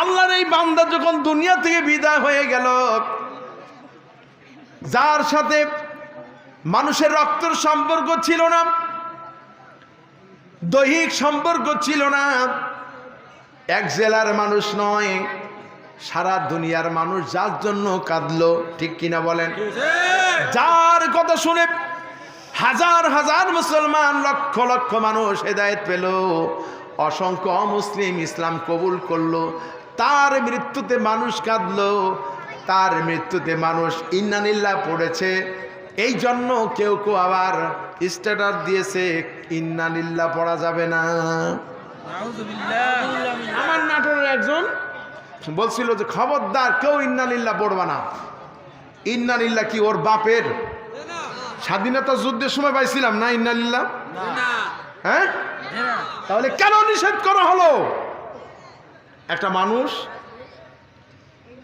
আল্লাহর এই বান্দা যখন দুনিয়া থেকে বিদায় হয়ে গেল, যার সাথে মানুষের রক্তের সম্পর্ক ছিল না, দৈহিক সম্পর্ক ছিল না, এক জেলার মানুষ নয়, সারা দুনিয়ার মানুষ যার জন্য কাঁদলো, ঠিক কিনা বলেন? যার কথা শুনে হাজার হাজার মুসলমান, লক্ষ লক্ষ মানুষ হেদায়েত পেল, অসংখ্য অমুসলিম ইসলাম কবুল করল তার মৃত্যুতে মানুষ কাঁদল। তার মৃত্যুতে মানুষ ইন্নানিল্লা পড়েছে। এই জন্য কেউ কেউ আবার স্ট্যাটাস দিয়েছে ইন্নানিল্লা পড়া যাবে না। আমার নাটোরের একজন বলছিল যে খবরদার কেউ ইন্নানিল্লা পড়বা না। ইন্নানিল্লা কি ওর বাপের? স্বাধীনতা যুদ্ধের সময় পাইছিলাম না ইন্নালিল্লাহ হ্যাঁ? তাহলে কেন নিষেধ করা হলো? একটা মানুষ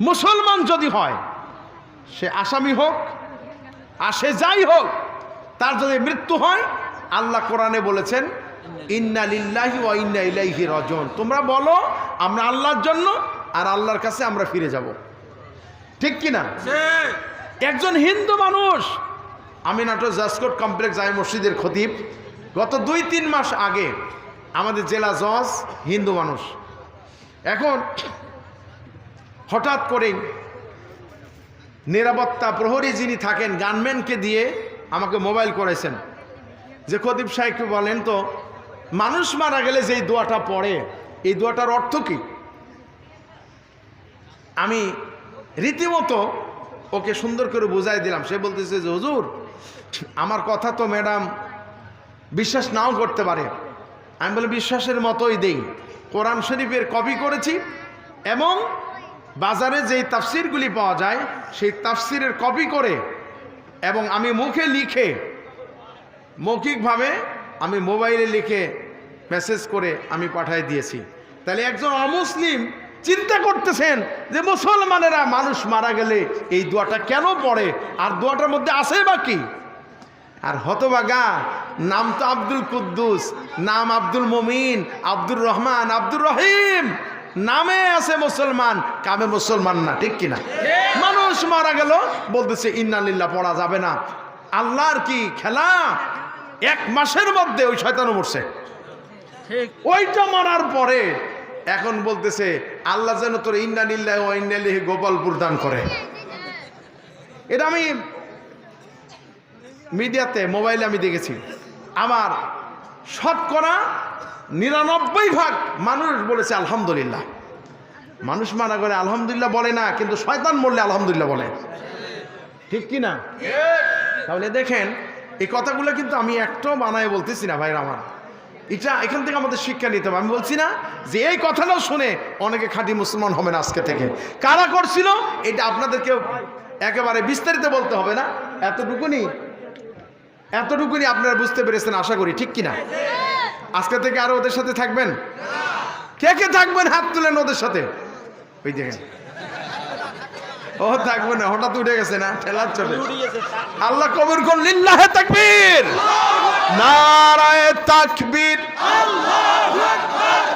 মুসলমান যদি হয় সে আসামি হোক আর সে যাই হোক তার যদি মৃত্যু হয় আল্লাহ কোরআনে বলেছেন ইন্না লিল্লাহি ওয়া ইন্না ইলাইহি রাজিউন। তোমরা বলো আমরা আল্লাহর জন্য আর আল্লাহর কাছে আমরা ফিরে যাব। ঠিক কি না একজন হিন্দু মানুষ আমি নাটোর জাসকোট কমপ্লেক্স জাই মসজিদের খতিব গত দুই তিন মাস আগে আমাদের জেলা জজ হিন্দু মানুষ। এখন হঠাৎ করেই নিরাপত্তা প্রহরী যিনি থাকেন গানম্যানকে দিয়ে আমাকে মোবাইল করেছেন। যে খতিব সাহেবকে বলেন তো, মানুষ মারা গেলে যেই দোয়াটা পড়ে, এই দোয়াটার অর্থ কী? আমি রীতিমতো ওকে সুন্দর করে বুঝাই দিলাম। সে বলতেছে যে, হুজুর, আমার কথা তো ম্যাডাম বিশ্বাস নাও করতে পারে। আমি বলে, বিশ্বাসের মতোই দেই। কোরআন শরীফের কপি করেছি এবং বাজারে যেই তাফসিরগুলি পাওয়া যায়, সেই তাফসিরের কপি করে এবং আমি মুখে লিখে, মৌখিকভাবে আমি মোবাইলে লিখে মেসেজ করে আমি পাঠাই দিয়েছি। তাহলে একজন অমুসলিম চিন্তা করতেছেন যে মুসলমানেরা মানুষ মারা গেলে এই দোয়াটা কেন পড়ে? আর দোয়াটার মধ্যে আছে বা কি? আর হতবাগা নাম তো আব্দুল কুদ্দুস নাম আব্দুল মমিন আব্দুর রহমান আব্দুর রহিম। নামে আছে মুসলমান কামে মুসলমান না ঠিক কিনা? মানুষ মারা গেল বলতেছে ইন্নালিল্লাহ পড়া যাবে না। আল্লাহর কি খেলা? এক মাসের মধ্যে ওই শয়তানও মরছে। ওইটা মারার পরে এখন বলতেছে আল্লাহ যেন তোর ইন্নালিল্লাহ ও ইন্নালিহি গোপালপুর দান করে। এটা আমি মিডিয়াতে, মোবাইলে আমি দেখেছি। আমার শতকরা নিরানব্বই ভাগ মানুষ বলেছে আলহামদুলিল্লাহ। মানুষ মারা করে আলহামদুলিল্লাহ বলে না, কিন্তু শয়তান মরলে আলহামদুলিল্লাহ বলে। ঠিক কি না? তাহলে দেখেন, এই কথাগুলো কিন্তু আমি একটাও বানায় বলতেছি না ভাইরা আমার। এটা এখান থেকে আমাদের শিক্ষা নিতে হবে। আমি বলছি না যে এই কথাটাও শুনে অনেকে খাঁটি মুসলমান হবে না আজকে থেকে। কারা করছিল? এটা আপনাদেরকে একেবারে বিস্তারিত বলতে হবে না। এতটুকুনি এতটুকুনি আপনারা বুঝতে পেরেছেন, আশা করি, ঠিক কিনা? আজকে থেকে আরও ওদের সাথে থাকবেন? কে কে থাকবেন হাত তুলেন ওদের সাথে? ওই দেখেন। ও থাকবে না, হঠাৎ উঠে গেছে না, ঠেলার চলে আল্লাহ কবর কর লিল্লাহে তাকবীর। নারায়ে তাকবীর।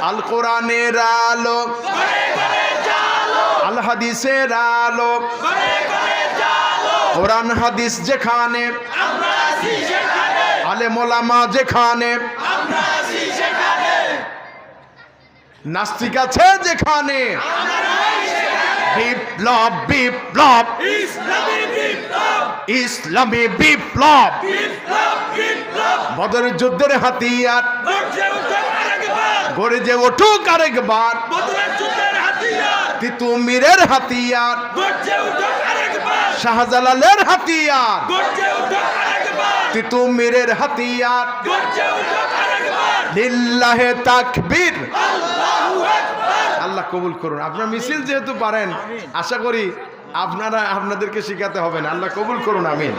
আল কোরআনের আলো আল হাদিসের আলো কোরআন হাদিস যেখানে আলে মোলামা যেখানে নাস্তিক আছে যেখানে। বিপ্লব বিপ্লব। ইসলামী বিপ্লব। বদর যুদ্ধের হাতিয়ার। গড়ে যে ওঠুক আরেকবার। তিতুমিরের হাতিয়ার। শাহজালালের হাতিয়ার। তিতুমিরের হাতিয়ার। লিল্লাহে তাকবীর। আল্লাহ কবুল করুন। আপনার মিছিল যেহেতু পারেন আশা করি আপনারা আপনাদেরকে শিখাতে হবে না। আল্লাহ কবুল করুন আমিন।